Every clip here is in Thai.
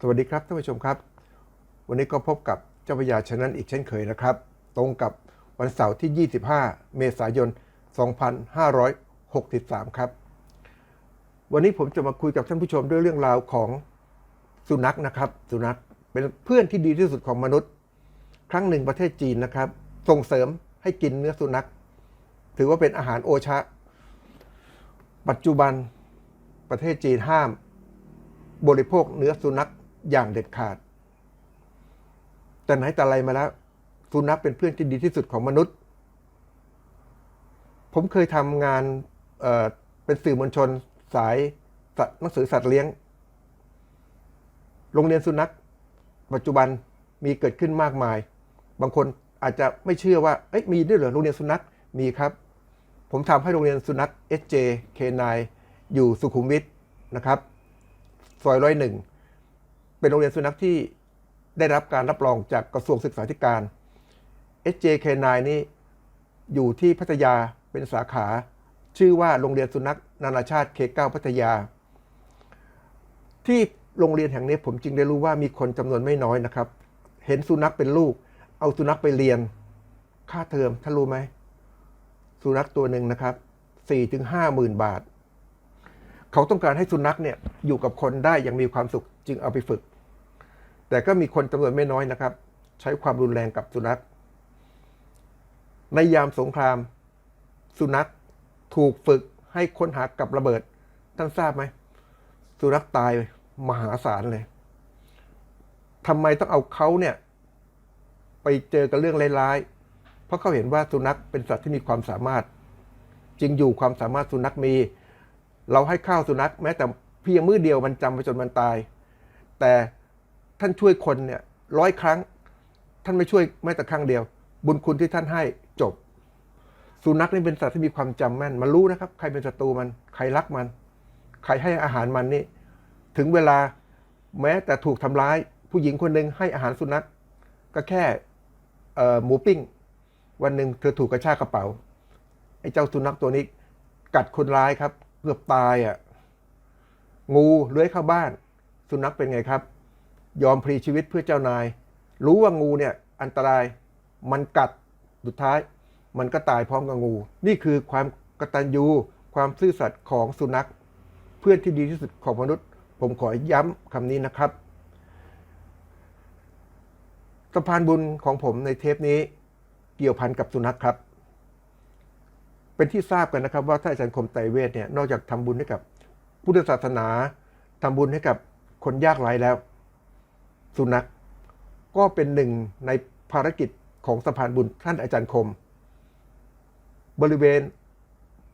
สวัสดีครับท่านผู้ชมครับ วันนี้ก็พบกับเจ้าพยาชนั้นอีกเช่นเคยนะครับ ตรงกับวันเสาร์ที่ 25 เมษายน 2563 ครับ วันนี้ผมจะมาคุยกับท่านผู้ชมด้วยเรื่องราวของสุนัขนะครับ สุนัขเป็นเพื่อนที่ดีที่สุดของมนุษย์ ครั้งหนึ่งประเทศจีนนะครับ ส่งเสริมให้กินเนื้อสุนัข ถือว่าเป็นอาหารโอชะ ปัจจุบันประเทศจีนห้ามบริโภคเนื้อสุนัข อย่างเด็ดขาด แต่ไหนแต่ไรมาแล้วสุนัขเป็นเพื่อนที่ดีที่สุดของมนุษย์ ผมเคยทำงานเเป็นสื่อมวลชนสายสัตว์หนังสือสัตว์เลี้ยง โรงเรียนสุนัข ปัจจุบันมีเกิดขึ้นมากมาย บางคนอาจจะไม่เชื่อว่าเอ๊ะมีด้วยเหรอโรงเรียนสุนัขมีครับ ผมทำให้โรงเรียนสุนัข SJ K9 อยู่สุขุมวิทนะครับซอยร้อยหนึ่ง เป็นโรงเรียนสุนัขที่ได้รับการรับรองจากกระทรวงศึกษาธิการ SJK9 นี่อยู่ที่พัทยาเป็นสาขา ชื่อว่าโรงเรียนสุนัขนานาชาติ K9 พัทยา ที่โรงเรียนแห่งนี้ผมจึงได้รู้ว่ามีคนจำนวนไม่น้อยนะครับ เห็นสุนัขเป็นลูก เอาสุนัขไปเรียน ค่าเทอมท่านรู้ไหมสุนัขตัวหนึ่งนะครับสี่ถึงห้าหมื่นบาท เขาต้องการให้สุนัขเนี่ยอยู่กับคนได้อย่างมีความสุขจึงเอาไปฝึก แต่ก็มีคนจำนวนไม่น้อยนะครับ ใช้ความรุนแรงกับสุนัข ในยามสงคราม สุนัขถูกฝึกให้ค้นหากับระเบิดท่านทราบไหมสุนัขตายมหาศาลเลยทำไมต้องเอาเขาเนี่ย ไปเจอกับเรื่องร้ายๆเพราะเขาเห็นว่าสุนัขเป็นสัตว์ที่มีความสามารถจริงอยู่ความสามารถสุนัขมี เราให้ข้าวสุนัขแม้แต่เพียงมื้อเดียวมันจำไปจนมันตาย แต่ท่านช่วยคนเนี่ยร้อยครั้ง ท่านไม่ช่วยแม้แต่ครั้งเดียว บุญคุณที่ท่านให้จบ สุนัขนี่เป็นสัตว์ที่มีความจำแม่น มันรู้นะครับ ใครเป็นศัตรูมันใครรักมัน ใครให้อาหารมันนี่ ถึงเวลาแม้แต่ถูกทำร้าย ผู้หญิงคนหนึ่งให้อาหารสุนัขก็แค่หมูปิ้ง วันหนึ่งเธอถูกกระชากกระเป๋าไอ้เจ้าสุนัขตัวนี้กัดคนร้ายครับ เกือบตายอะ งูเลื้อยเข้าบ้าน สุนัขเป็นไงครับ ยอมพลีชีวิตเพื่อเจ้านาย รู้ว่างูเนี่ยอันตราย มันกัด สุดท้าย มันก็ตายพร้อมกับงู นี่คือความกตัญญูความซื่อสัตย์ของสุนัข เพื่อนที่ดีที่สุดของมนุษย์ ผมขอย้ำคำนี้นะครับสะพานบุญของผมในเทปนี้เกี่ยวพันกับสุนัขครับ เป็นที่ทราบกันนะครับว่าท่านอาจารย์คมไตรเวทเนี่ยนอกจากทำบุญให้กับพุทธศาสนาทำบุญให้กับคนยากไร้แล้ว สุนัขก็เป็นหนึ่งในภารกิจของสะพานบุญท่านอาจารย์คม บริเวณ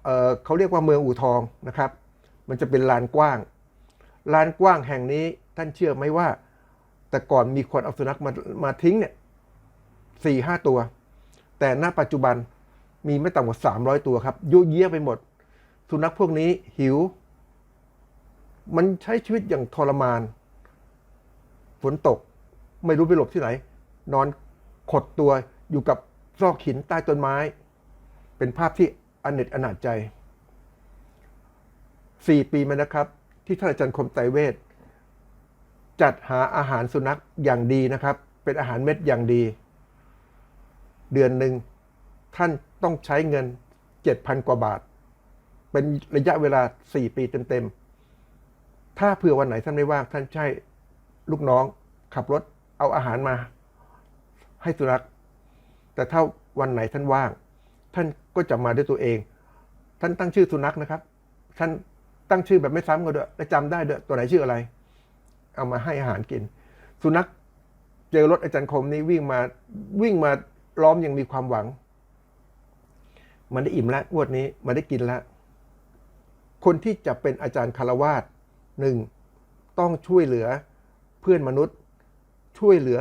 เเขาเรียกว่าเมืองอู่ทองนะครับ มันจะเป็นลานกว้าง ลานกว้างแห่งนี้ท่านเชื่อไหมว่า แต่ก่อนมีคนเอาสุนัขมามาทิ้งเนี่ยสี่ห้าตัว แต่ณปัจจุบัน มีไม่ต่ำกว่าสามร้อยตัวครับยุ่ยเยี่ยไปหมด สุนัขพวกนี้หิว มันใช้ชีวิตอย่างทรมาน ฝนตก ไม่รู้ไปหลบที่ไหน นอนขดตัวอยู่กับซอกหินใต้ต้นไม้ เป็นภาพที่อเนจอนาจใจสี่ปีมานะครับ ที่ท่านอาจารย์คมไตเวทจัดหาอาหารสุนัขอย่างดีนะครับ เป็นอาหารเม็ดอย่างดี เดือนหนึ่งท่าน ต้องใช้เงิน 7,000 กว่าบาท เป็นระยะเวลา 4 ปีเต็มๆ ถ้าเผื่อวันไหนท่านไม่ว่างท่านใช้ลูกน้องขับรถเอาอาหารมาให้สุนัข แต่ถ้าวันไหนท่านว่าง ท่านก็จะมาด้วยตัวเอง ท่านตั้งชื่อสุนัขนะครับ ท่านตั้งชื่อแบบไม่ซ้ำกันด้วยและจำได้ด้วยตัวไหนชื่ออะไร เอามาให้อาหารกิน สุนัขเจอรถอาจารย์คมนี้วิ่งมาวิ่งมาล้อมอยังมีความหวัง มันได้อิ่มแล้วงวดนี้มันได้กินแล้วคนที่จะเป็นอาจารย์คารวาสหนึ่งต้องช่วยเหลือเพื่อนมนุษย์ ช่วยเหลือ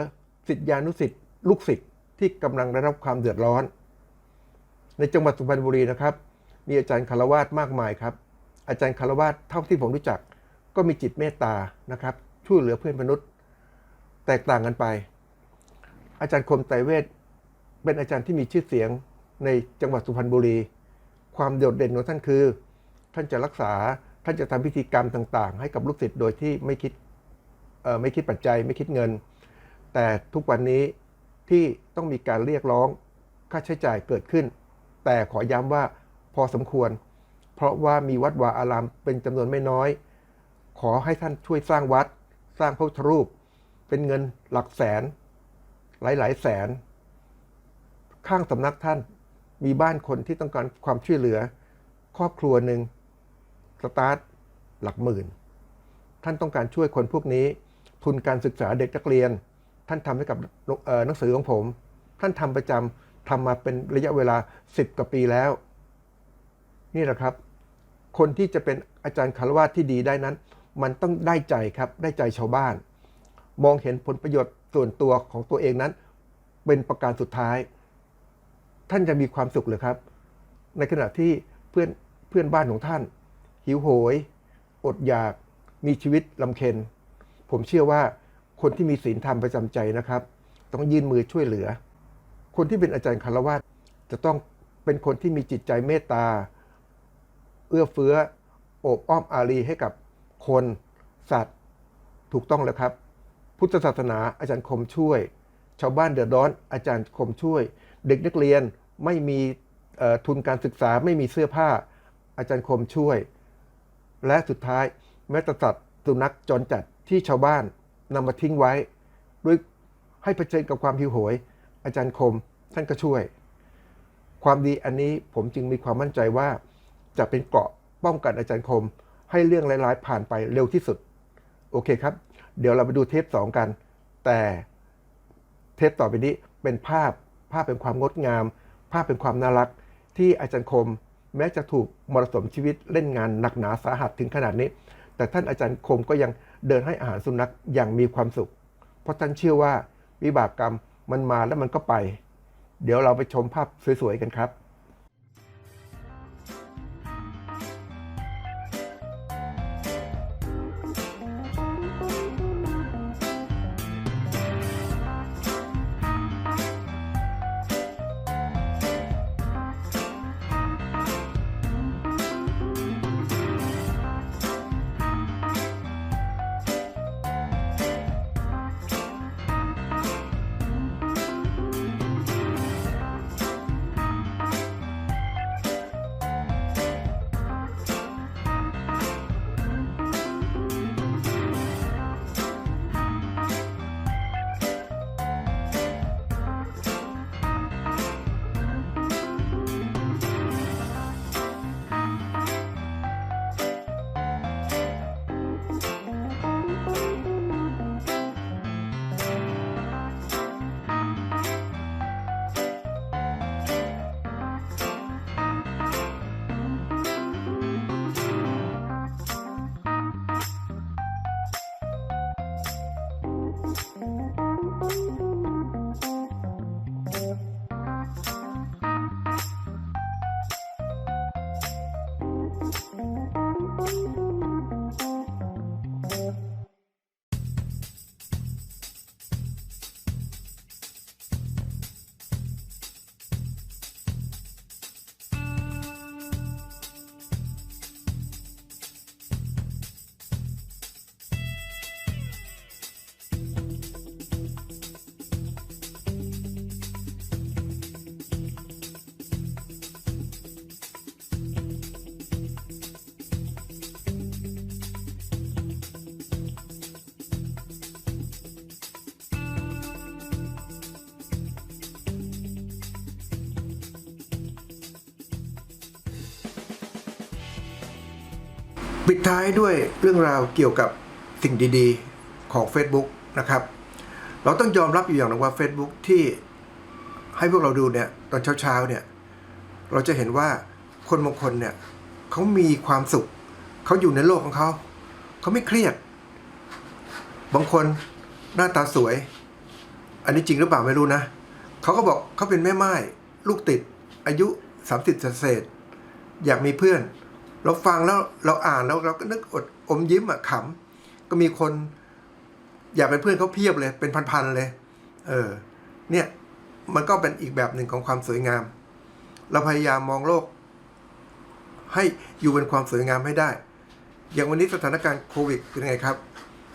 สิทธิานุสิทธิ์ลูกศิษย์ที่กำลังได้รับความเดือดร้อน ในจังหวัดสุพรรณบุรีนะครับ มีอาจารย์คารวาสมากมายครับ อาจารย์คารวาสเท่าที่ผมรู้จัก ก็มีจิตเมตตานะครับ ช่วยเหลือเพื่อนมนุษย์ แตกต่างกันไป อาจารย์คมไตรเวทเป็นอาจารย์ที่มีชื่อเสียง ในจังหวัดสุพรรณบุรี ความโดดเด่นของท่านคือ ท่านจะรักษาท่านจะทำพิธีกรรมต่างๆ ให้กับลูกศิษย์โดยที่ไม่คิดไม่คิดปัจจัยไม่คิดเงิน แต่ทุกวันนี้ที่ต้องมีการเรียกร้องค่าใช้จ่ายเกิดขึ้น แต่ขอย้ำว่าพอสมควร เพราะว่ามีวัดวาอารามเป็นจำนวนไม่น้อย ขอให้ท่านช่วยสร้างวัด สร้างพระพุทธรูป เป็นเงินหลักแสน หลายๆแสน ข้างสำนักท่าน มีบ้านคนที่ต้องการความช่วยเหลือ ครอบครัวหนึ่งสตาร์ทหลักหมื่น ท่านต้องการช่วยคนพวกนี้ ทุนการศึกษาเด็กนักเรียน ท่านทำให้กับหนังสือของผม ท่านทำประจำทำมาเป็นระยะเวลา 10 กว่าปีแล้ว นี่แหละครับ คนที่จะเป็นอาจารย์คารวาสที่ดีได้นั้น มันต้องได้ใจครับได้ใจชาวบ้าน มองเห็นผลประโยชน์ส่วนตัวของตัวเองนั้น เป็นประการสุดท้าย ท่านจะมีความสุขหรือครับ ในขณะที่เพื่อนเพื่อนบ้านของท่าน หิวโหย อดอยากมีชีวิตลำเค็ญผมเชื่อว่าคนที่มีศีลธรรมประจำใจนะครับ ต้องยื่นมือช่วยเหลือ คนที่เป็นอาจารย์คารวะจะต้องเป็นคนที่มีจิตใจเมตตา เอื้อเฟื้อโอบอ้อมอารีให้กับคนสัตว์ ถูกต้องแล้วครับ พุทธศาสนาอาจารย์คมช่วย ชาวบ้านเดือดร้อนอาจารย์คมช่วย เด็กนักเรียน ไม่มีทุนการศึกษาไม่มีเสื้อผ้าอาจารย์คมช่วย และสุดท้ายแม้แต่สัตว์สุนัขจรจัดที่ชาวบ้านนำมาทิ้งไว้ ด้วยให้เผชิญกับความหิวโหย อาจารย์คมท่านก็ช่วย ความดีอันนี้ผมจึงมีความมั่นใจว่า จะเป็นเกราะป้องกันอาจารย์คม ให้เรื่องร้ายๆผ่านไปเร็วที่สุด โอเคครับ เดี๋ยวเราไปดูเทปสองกัน แต่เทปต่อไปนี้เป็นภาพภาพเป็นความงดงาม ภาพเป็นความน่ารักที่อาจารย์คม แม้จะถูกมรสุมชีวิตเล่นงานหนักหนาสาหัสถึงขนาดนี้ แต่ท่านอาจารย์คมก็ยังเดินให้อาหารสุนัขอย่างมีความสุข เพราะท่านเชื่อว่าวิบากกรรมมันมาแล้วมันก็ไป เดี๋ยวเราไปชมภาพสวยๆกันครับ ปิดท้ายด้วยเรื่องราวเกี่ยวกับสิ่งดีๆของ Facebook นะครับ เราต้องยอมรับอยู่อย่างหนึงว่า Facebook ที่ให้พวกเราดูเนี่ยตอนเช้าๆเนี่ยเราจะเห็นว่าคนบางคนเนี่ยเขามีความสุข เขาอยู่ในโลกของเขา เขาไม่เครียด บางคนหน้าตาสวย อันนี้จริงหรือเปล่าไม่รู้นะ เขาก็บอกเขาเป็นแม่ไม้ลูกติดอายุ 30เศษอยากมีเพื่อน เราฟังแล้วเราอ่านแล้วเราก็นึกอดอมยิ้มอะขำก็มีคนอยากเป็นเพื่อนเขาเพียบเลยเป็นพันๆเลย เออ เนี่ยมันก็เป็นอีกแบบหนึ่งของความสวยงาม เราพยายามมองโลก ให้อยู่เป็นความสวยงามให้ได้ อย่างวันนี้สถานการณ์โควิดเป็นไงครับ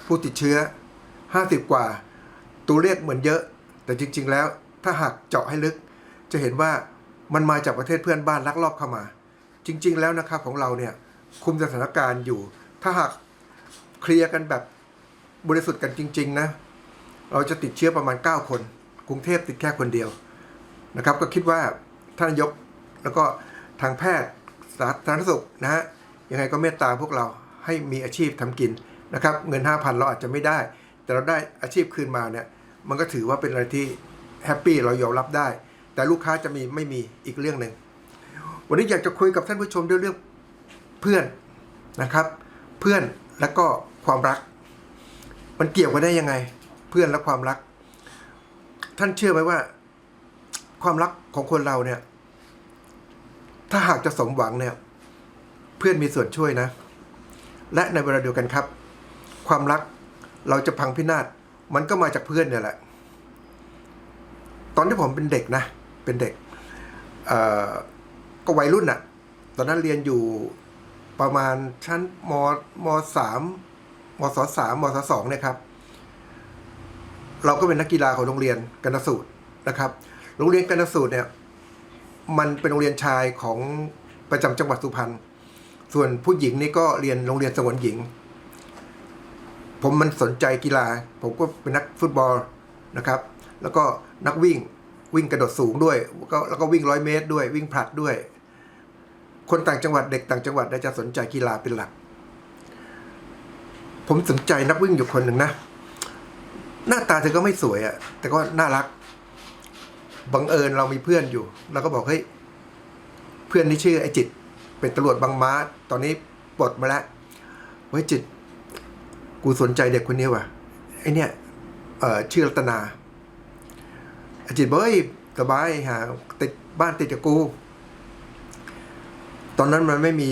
ผู้ติดเชื้อห้าสิบกว่า ตัวเลขเหมือนเยอะ แต่จริง ๆ แล้วถ้าหากเจาะให้ลึก จะเห็นว่ามันมาจากประเทศเพื่อนบ้านลักลอบเข้ามา จริง ๆ แล้วนะครับของเราเนี่ยคุมสถานการณ์อยู่ ถ้าหากเคลียร์กันแบบบริสุทธิ์กันจริง ๆ นะ เราจะติดเชื้อประมาณ 9 คน กรุงเทพติดแค่คนเดียวนะครับ ก็คิดว่าท่านนายกแล้วก็ทางแพทย์สาธารณสุขนะฮะยังไงก็เมตตาพวกเราให้มีอาชีพทำกินนะครับ เงิน 5,000 เราอาจจะไม่ได้ แต่เราได้อาชีพคืนมาเนี่ย มันก็ถือว่าเป็นอะไรที่แฮปปี้เรายอมรับได้ แต่ลูกค้าจะมีไม่มีอีกเรื่องหนึ่ง วันนี้อยากจะคุยกับท่านผู้ชมเรื่องเพื่อนนะครับ เพื่อนและก็ความรัก มันเกี่ยวกันได้ยังไง เพื่อนและความรัก ท่านเชื่อไหมว่า ความรักของคนเราเนี่ย ถ้าหากจะสมหวังเนี่ย เพื่อนมีส่วนช่วยนะ และในเวลาเดียวกันครับ ความรักเราจะพังพินาศมันก็มาจากเพื่อนเนี่ยแหละ ตอนที่ผมเป็นเด็กนะ เป็นเด็กเอ่อ ก็วัยรุ่นอะตอนนั้นเรียนอยู่ประมาณชั้นมมสามมศสามมศสองเนี่ยครับ เราก็เป็นนักกีฬาของโรงเรียนกนสูตรนะครับ โรงเรียนกนสูตรเนี่ย มันเป็นโรงเรียนชายของประจำจังหวัดสุพรรณ ส่วนผู้หญิงนี่ก็เรียนโรงเรียนสงวนหญิง ผมมันสนใจกีฬา ผมก็เป็นนักฟุตบอลนะครับ แล้วก็นักวิ่งวิ่งกระโดดสูงด้วย แล้วก็วิ่งร้อยเมตรด้วยวิ่งผลัดด้วย คนต่างจังหวัดเด็กต่างจังหวัดจะสนใจกีฬาเป็นหลัก ผมสนใจนักวิ่งอยู่คนหนึ่งนะ หน้าตาเธอก็ไม่สวยอะแต่ก็น่ารัก บังเอิญเรามีเพื่อนอยู่เราก็บอกเฮ้ยเพื่อนที่ชื่อไอจิต เป็นตำรวจบางม้า ตอนนี้ปลดมาแล้วเฮ้ยจิต กูสนใจเด็กคนนี้ว่ะไอเนี่ยเอ่อชื่อรัตนาไอจิตเฮ้ยสบายหาติดบ้านติดกับกู ตอนนั้นมันไม่มี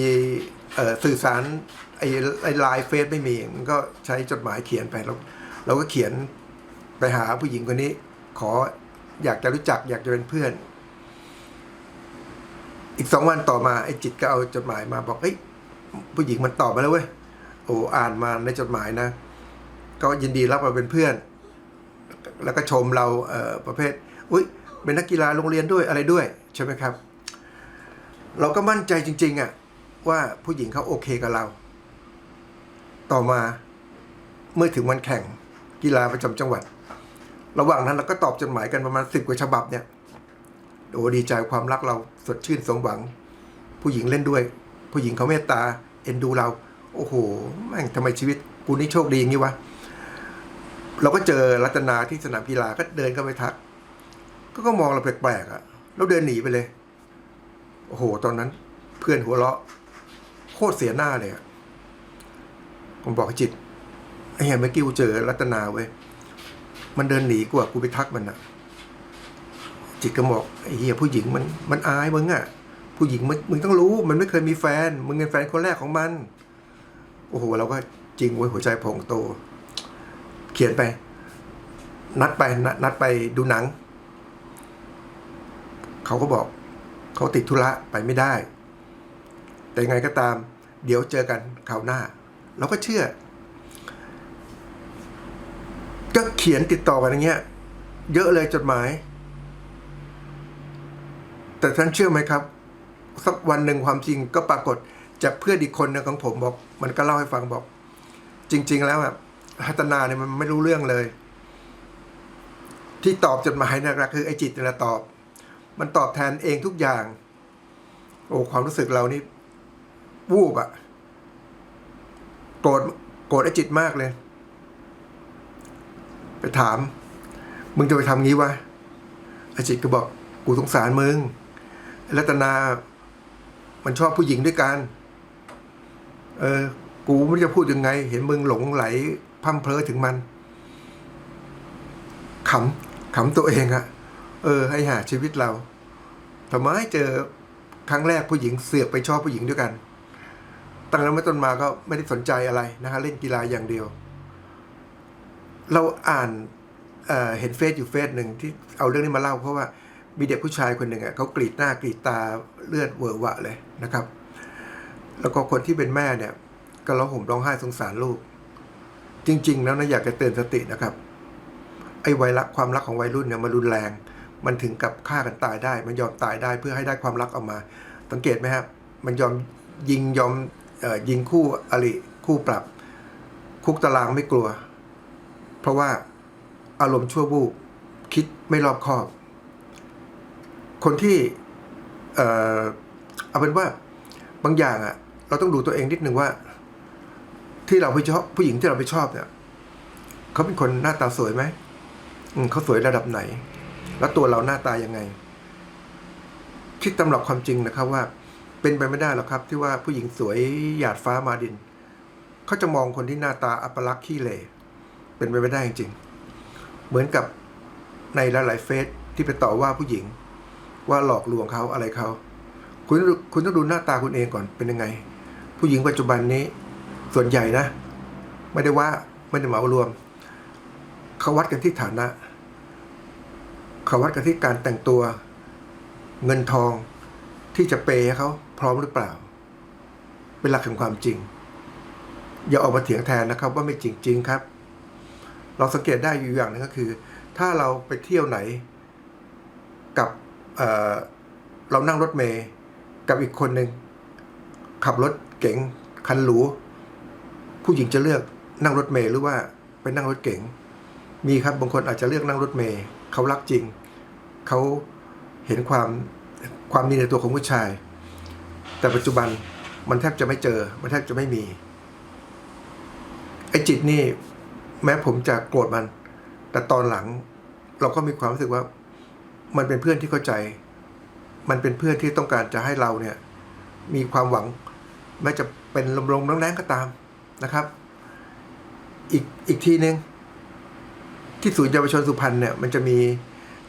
สื่อสารไอ้ไอ้ไลน์เฟซไม่มีมันก็ใช้จดหมายเขียนไปแล้วเราก็เขียนไปหาผู้หญิงคนนี้ ขออยากจะรู้จักอยากจะเป็นเพื่อน อีกสองวันต่อมาไอ้จิตก็เอาจดหมายมาบอกเอ้ยผู้หญิงมันตอบมาแล้วเว้ยโอ้อ่านมาในจดหมายนะ ก็ยินดีรับมาเป็นเพื่อน แล้วก็ชมเราเอ่อประเภท อุ้ยเป็นนักกีฬาโรงเรียนด้วยอะไรด้วยใช่ไหมครับ เราก็มั่นใจจริงๆอะว่าผู้หญิงเขาโอเคกับเรา ต่อมาเมื่อถึงวันแข่งกีฬาประจำจังหวัด ระหว่างนั้นเราก็ตอบจดหมายกันประมาณสิบกว่าฉบับเนี่ยโอ้ดีใจความรักเราสดชื่นสมหวัง ผู้หญิงเล่นด้วย ผู้หญิงเขาเมตตาเอ็นดูเรา โอ้โหแม่งทำไมชีวิตกูนี่โชคดีอย่างนี้วะเราก็เจอรัตนาที่สนามกีฬาก็เดินเข้าไปทัก ก็ก็มองเราแปลกๆอะ่ะแล้วเดินหนีไปเลย โอ้โหตอนนั้น เพื่อนหัวเราะโคตรเสียหน้าเลยอะผมบอกจิตไอ้เหี้ยเมื่อกี้กูเจอรัตนาเว้ยมันเดินหนีกูอะกูไปทักมันอะจิตก็บอกไอ้เหี้ยผู้หญิงมันมันอายมึงอะผู้หญิงมึงมึงต้องรู้ มันไม่เคยมีแฟน มึงเป็นแฟนคนแรกของมัน โอ้โหเราก็จริงเว้ยหัวใจพองโต เขียนไป นัดไปนนัดไปดูหนัง เขาก็บอก เขาติดธุระไปไม่ได้ แต่ไงก็ตาม เดี๋ยวเจอกันคราวหน้า เราก็เชื่อ ก็เขียนติดต่อกันอย่างเงี้ย เยอะเลยจดหมาย แต่ท่านเชื่อไหมครับ สักวันหนึ่งความจริงก็ปรากฏจากเพื่อนอีกคนนึงของผมบอก มันก็เล่าให้ฟังบอก จริง ๆ แล้วอะฮัตนาเนี่ยมันไม่รู้เรื่องเลย ที่ตอบจดหมายนะคือไอ้จิตนี่แหละตอบ มันตอบแทนเองทุกอย่าง โอ้ความรู้สึกเรานี่วูบอะโกรธโกรธไอ้จิตมากเลย ไปถาม มึงจะไปทำงี้วะไอ้จิตก็บอกกูสงสารมึงรัตนา มันชอบผู้หญิงด้วยกัน เออ กูไม่รู้จะพูดยังไง เห็นมึงหลงไหลพร่ำเพลอถึงมันขำขำตัวเองอะ เออให้หาชีวิตเราทำไมเจอครั้งแรกผู้หญิงเสือกไปชอบผู้หญิงด้วยกันตั้งแต่นั้นมาต้นมาก็ไม่ได้สนใจอะไรนะฮะเล่นกีฬาอย่างเดียว เราอ่านเเห็นเฟซอยู่เฟซหนึ่งที่เอาเรื่องนี้มาเล่าเพราะว่ามีเด็กผู้ชายคนหนึ่งอะเขากรีดหน้ากรีดตาเลือดเวอะวะเลยนะครับ แล้วก็คนที่เป็นแม่เนี่ย ก็ร้องห่มร้องไห้สงสารลูก จริง ๆ แล้วนะอยากจะเตือนสตินะครับ ไอ้วัยรักความรักของวัยรุ่นเนี่ยมันรุนแรง มันถึงกับฆ่ากันตายได้ มันยอมตายได้เพื่อให้ได้ความรักออกมา สังเกตไหมครับมันยอมยิงยอมออยิงคู่อริคู่ปรับ คุกตารางไม่กลัว เพราะว่าอารมณ์ชั่ววูบคิดไม่รอบคอบ คนที่เออเอาเป็นว่าบางอย่างอะเราต้องดูตัวเองนิดนึงว่า ที่เราไปชอบผู้หญิงที่เราไปชอบเนี่ยเขาเป็นคนหน้าตาสวยไหมมเขาสวยระดับไหน แล้วตัวเราหน้าตายังไง คิดตำรับความจริงนะครับว่า เป็นไปไม่ได้หรอกครับ ที่ว่าผู้หญิงสวยหยาดฟ้ามาดิน เขาจะมองคนที่หน้าตาอัปลักษณ์ขี้เหร่เป็นไปไม่ได้จริง เหมือนกับในหลายๆเฟซที่ไปต่อว่าผู้หญิง ว่าหลอกลวงเขาอะไรเขาคุณคุณต้องดูหน้าตาคุณเองก่อนเป็นยังไง ผู้หญิงปัจจุบันนี้ ส่วนใหญ่นะ ไม่ได้ว่าไม่ได้เหมารวมเขาวัดกันที่ฐานะ เขาวัดกันที่การแต่งตัวเงินทองที่จะเปย์ให้เขาพร้อมหรือเปล่า เป็นหลักแห่งความจริง อย่าออกมาเถียงแทนนะครับ ว่าไม่จริงจริงครับ เราสังเกตได้อยู่อย่างหนึงก็คือ ถ้าเราไปเที่ยวไหนกับเเรานั่งรถเมย์กับอีกคนหนึ่งขับรถเก๋งคันหรูผู้หญิงจะเลือกนั่งรถเมย์หรือว่าไปนั่งรถเก๋งมีครับบางคนอาจจะเลือกนั่งรถเมย์ เขารักจริง เขาเห็นความความมีในตัวของผู้ชาย แต่ปัจจุบันมันแทบจะไม่เจอ มันแทบจะไม่มี ไอ้จิตนี่ แม้ผมจะโกรธมัน แต่ตอนหลังเราก็มีความรู้สึกว่า มันเป็นเพื่อนที่เข้าใจ มันเป็นเพื่อนที่ต้องการจะให้เราเนี่ย มีความหวัง แม้จะเป็นลมลมๆแรงๆก็ตามนะครับ อีกอีกทีหนึ่ง ที่ศูนย์เยาวชนสุพรรณเนี่ยมันจะมี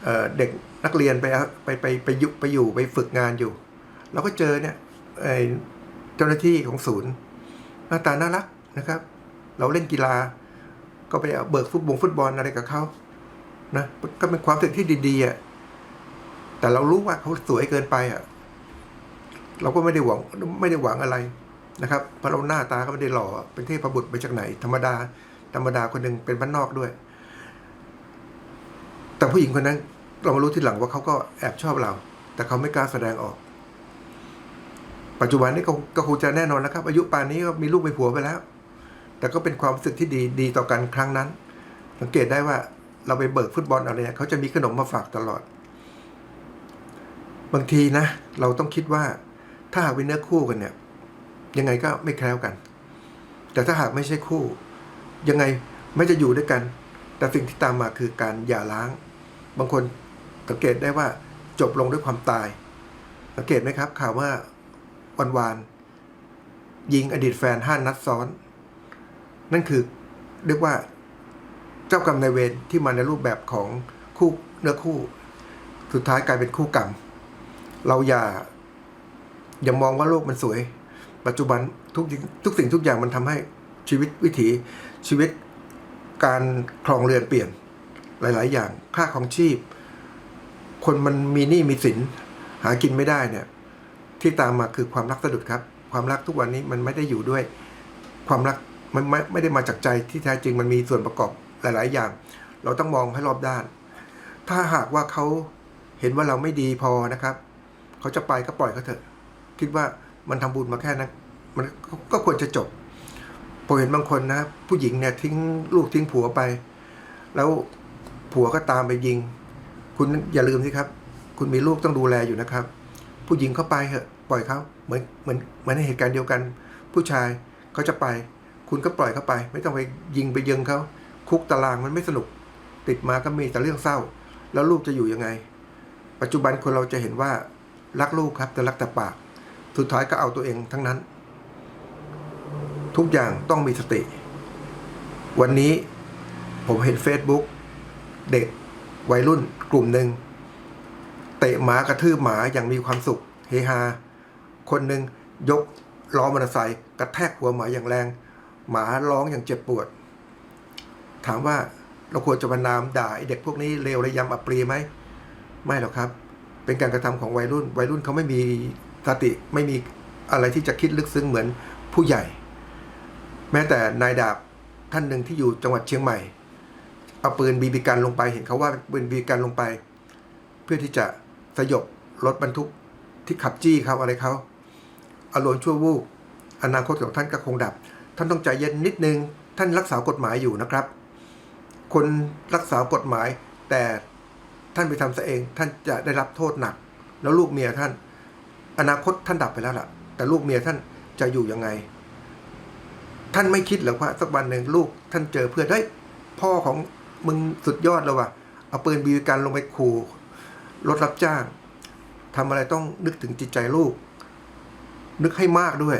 เเด็กนักเรียนไปไปไปไปยู่ไปอยู่ไปฝึกงานอยู่เราก็เจอเนี่ยเจ้าหน้าที่ของศูนย์หน้าตาน่ารักนะครับ เราเล่นกีฬา ก็ไปเอาเบิกฟุตบอลฟุตบอลอะไรกับเขานะก็เป็นความรู้สึกที่ดีๆอะแต่เรารู้ว่าเขาสวยเกินไปอะเราก็ไม่ได้หวังไม่ได้หวังอะไรนะครับเพราะเราหน้าตาก็ไม่ได้หล่อเป็นเทพบุตรไปจากไหน ธรรมดา ธรรมดาคนหนึ่งเป็นบ้านนอกด้วย แต่ผู้หญิงคนนั้นเรามารู้ทีหลังว่าเขาก็แอบชอบเรา แต่เขาไม่กล้าแสดงออก ปัจจุบันนี้ก็คงจะแน่นอนนะครับ อายุป่านนี้ก็มีลูกมีผัวไปแล้ว แต่ก็เป็นความรู้สึกที่ดีดีต่อกันครั้งนั้น สังเกตได้ว่าเราไปเบิกฟุตบอลอะไรเนี่ยเขาจะมีขนมมาฝากตลอด บางทีนะ เราต้องคิดว่าถ้าหากเป็นเนื้อคู่กันเนี่ย ยังไงก็ไม่แคล้วกัน แต่ถ้าหากไม่ใช่คู่ ยังไงไม่จะอยู่ด้วยกัน แต่สิ่งที่ตามมาคือการหย่าร้าง บางคนสังเกตได้ว่าจบลงด้วยความตาย สังเกตไหมครับ ข่าวว่าวันวานยิงอดีตแฟนห้านัดซ้อน นั่นคือเรียกว่าเจ้ากรรมนายเวรที่มาในรูปแบบของคู่เนื้อคู่ สุดท้ายกลายเป็นคู่กรรม เราอย่าอย่ามองว่าโลกมันสวย ปัจจุบันทุกทุกสิ่งทุกอย่างมันทำให้ชีวิตวิถีชีวิตการครองเรือนเปลี่ยน หลาย ๆ อย่างค่าของชีพ คนมันมีหนี้มีสินหากินไม่ได้เนี่ย ที่ตามมาคือความรักสะดุดครับ ความรักทุกวันนี้มันไม่ได้อยู่ด้วย ความรักมันไม่ไม่ได้มาจากใจที่แท้จริงมันมีส่วนประกอบหลาย ๆ อย่าง เราต้องมองให้รอบด้าน ถ้าหากว่าเขาเห็นว่าเราไม่ดีพอนะครับเขาจะไปก็ปล่อยเขาเถอะ คิดว่ามันทำบุญมาแค่นั้นมันก็ก็ควรจะจบผมเห็นบางคนนะ ผู้หญิงเนี่ยทิ้งลูกทิ้งผัวไป แล้ว ผัวก็ตามไปยิง คุณอย่าลืมสิครับ คุณมีลูกต้องดูแลอยู่นะครับ ผู้หญิงเข้าไปเถอะปล่อยเขาเหมือนเหมือนเหมือนในเหตุการณ์เดียวกัน ผู้ชายเขาจะไป คุณก็ปล่อยเขาไป ไม่ต้องไปยิงไปยิงเขาคุกตารางมันไม่สนุก ติดมาก็มีแต่เรื่องเศร้า แล้วลูกจะอยู่ยังไง ปัจจุบันคนเราจะเห็นว่ารักลูกครับแต่รักแต่ปาก สุดท้ายก็เอาตัวเองทั้งนั้น ทุกอย่างต้องมีสติ วันนี้ผมเห็น Facebook เด็กวัยรุ่นกลุ่มหนึ่งเตะหมากระทืบหมาอย่างมีความสุข เฮฮา คนหนึ่งยกล้อมอเตอร์ไซค์กระแทกหัวหมาอย่างแรง หมาร้องอย่างเจ็บปวด ถามว่าเราควรจะบรรนามด่าเด็กพวกนี้เลวระยำอับปรีไหมไม่หรอกครับ เป็นการกระทำของวัยรุ่น วัยรุ่นเขาไม่มีสติไม่มีอะไรที่จะคิดลึกซึ้งเหมือนผู้ใหญ่ แม้แต่นายดาบท่านหนึ่งที่อยู่จังหวัดเชียงใหม่ เอาปืนบีบีกันลงไป เห็นเขาว่าปืนบีบีกันลงไป เพื่อที่จะสยบรถบรรทุกที่ขับจี้เขาอะไรเขาอารมณ์ชั่ววูบอนาคตของท่านก็คงดับ ท่านต้องใจเย็นนิดนึง ท่านรักษากฎหมายอยู่นะครับ คนรักษากฎหมาย แต่ท่านไปทำซะเอง ท่านจะได้รับโทษหนัก แล้วลูกเมียท่าน อนาคตท่านดับไปแล้วล่ะ แต่ลูกเมียท่านจะอยู่ยังไง ท่านไม่คิดหรอกว่าสักวันหนึ่งลูกท่านเจอเพื่อนเฮ้ยพ่อของ มึงสุดยอดแล้วว่ะ เอาปืนบีบกันลงไปขู่รถรับจ้างทำอะไรต้องนึกถึงจิตใจลูก นึกให้มากด้วย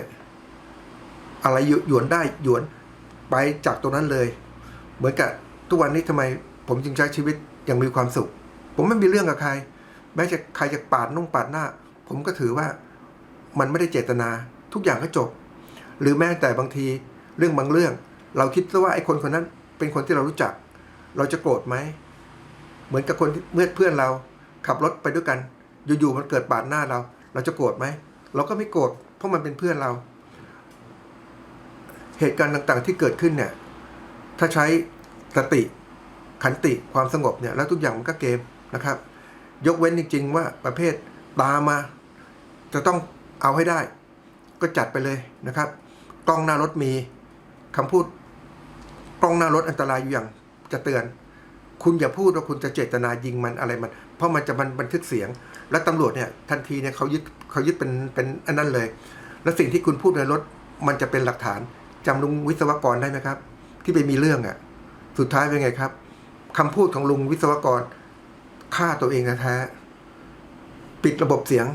อะไรหยวนได้หยวนไปจากตรงนั้นเลย เหมือนกับทุกวันนี้ทำไม ผมจึงใช้ชีวิตอย่างมีความสุข ผมไม่มีเรื่องกับใคร แม้จะใครจะปาดนุ่งปาดหน้า ผมก็ถือว่ามันไม่ได้เจตนา ทุกอย่างก็จบ หรือแม้แต่บางทีเรื่องบางเรื่อง เราคิดซะว่าไอ้คนคนนั้นเป็นคนที่เรารู้จัก เราจะโกรธไหม เหมือนกับคนเมื่อเพื่อนเราขับรถไปด้วยกัน อยู่ๆมันเกิดปาดหน้าเรา เราจะโกรธไหม เราก็ไม่โกรธเพราะมันเป็นเพื่อนเรา เหตุการณ์ต่างๆที่เกิดขึ้นเนี่ย ถ้าใช้สติขันติความสงบเนี่ยแล้วทุกอย่างมันก็เกมนะครับ ยกเว้นจริง ๆ ว่าประเภทตามมาจะต้องเอาให้ได้ ก็จัดไปเลยนะครับ กล้องหน้ารถมีคำพูดกล้องหน้ารถอันตรายอยู่อย่าง จะเตือน คุณอย่าพูดว่าคุณจะเจตนายิงมันอะไรมัน เพราะมันจะมันบันทึกเสียง และตำรวจเนี่ยทันทีเนี่ยเขายึดเขายึดเป็นเป็นอันนั้นเลย และสิ่งที่คุณพูดในรถมันจะเป็นหลักฐานจำลุงวิศวกรได้ไหมครับ ที่ไปมีเรื่องอะ่ะ สุดท้ายเป็นไงครับคำพูดของลุงวิศวกรฆ่าตัวเองแท้ปิดระบบเสียง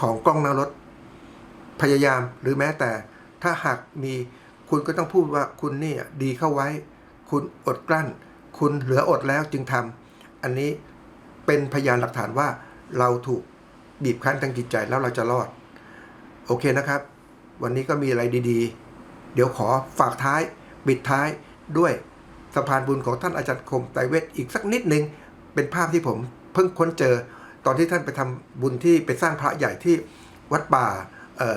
ของกล้องหน้ารถ พยายามหรือแม้แต่ถ้าหากมีคุณก็ต้องพูดว่าคุณนี่ดีเข้าไว้ คุณอดกลั้น คุณเหลืออดแล้วจึงทำอันนี้เป็นพยานหลักฐานว่าเราถูกบีบคั้นทางจิตใจแล้วเราจะรอด โอเคนะครับ วันนี้ก็มีอะไรดีๆ เดี๋ยวขอฝากท้ายปิดท้ายด้วยสะพานบุญของท่านอาจารย์คมไตรเวทอีกสักนิดนึง เป็นภาพที่ผมเพิ่งค้นเจอ ตอนที่ท่านไปทำบุญที่ไปสร้างพระใหญ่ที่วัดป่า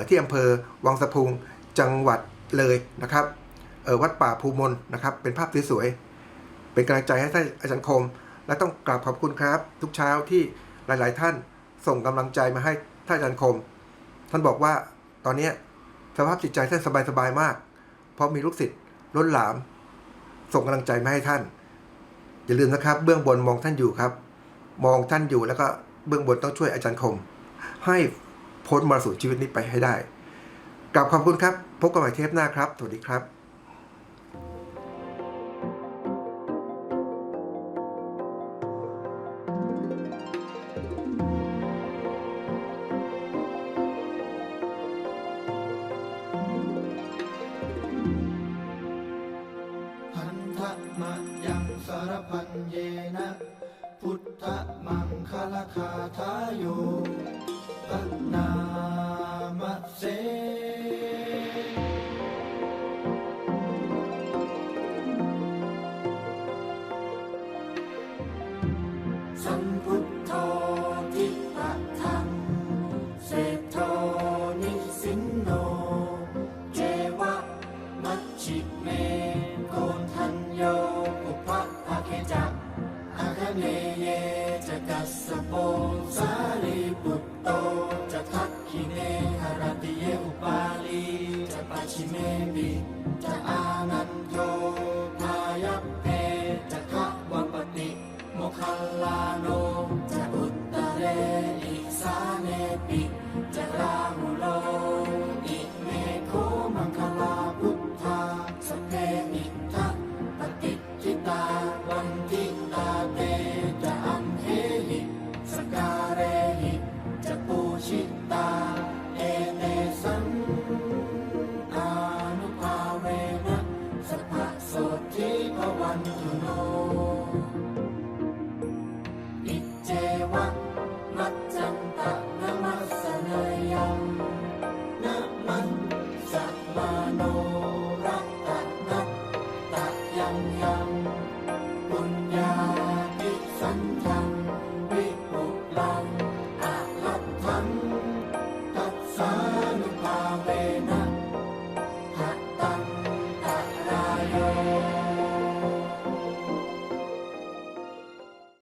ที่อำเภอวังสะพุงจังหวัดเลยนะครับ วัดป่าภูมนนะครับ เป็นภาพสวยๆเป็นกำลังใจให้ท่านอาจารย์คม และต้องกราบขอบคุณครับ ทุกเช้าที่หลาย ๆ ท่านส่งกำลังใจมาให้ท่านอาจารย์คม ท่านบอกว่าตอนนี้สภาพจิตใจท่านสบายๆมาก เพราะมีลูกศิษย์ล้นหลาม ส่งกำลังใจมาให้ท่าน อย่าลืมนะครับ เบื้องบนมองท่านอยู่ครับ มองท่านอยู่แล้วก็เบื้องบนต้องช่วยอาจารย์คม ให้พ้นมรสุมชีวิตนี้ไปให้ได้กราบขอบคุณครับ พบกันใหม่เทปหน้าครับ สวัสดีครับ สั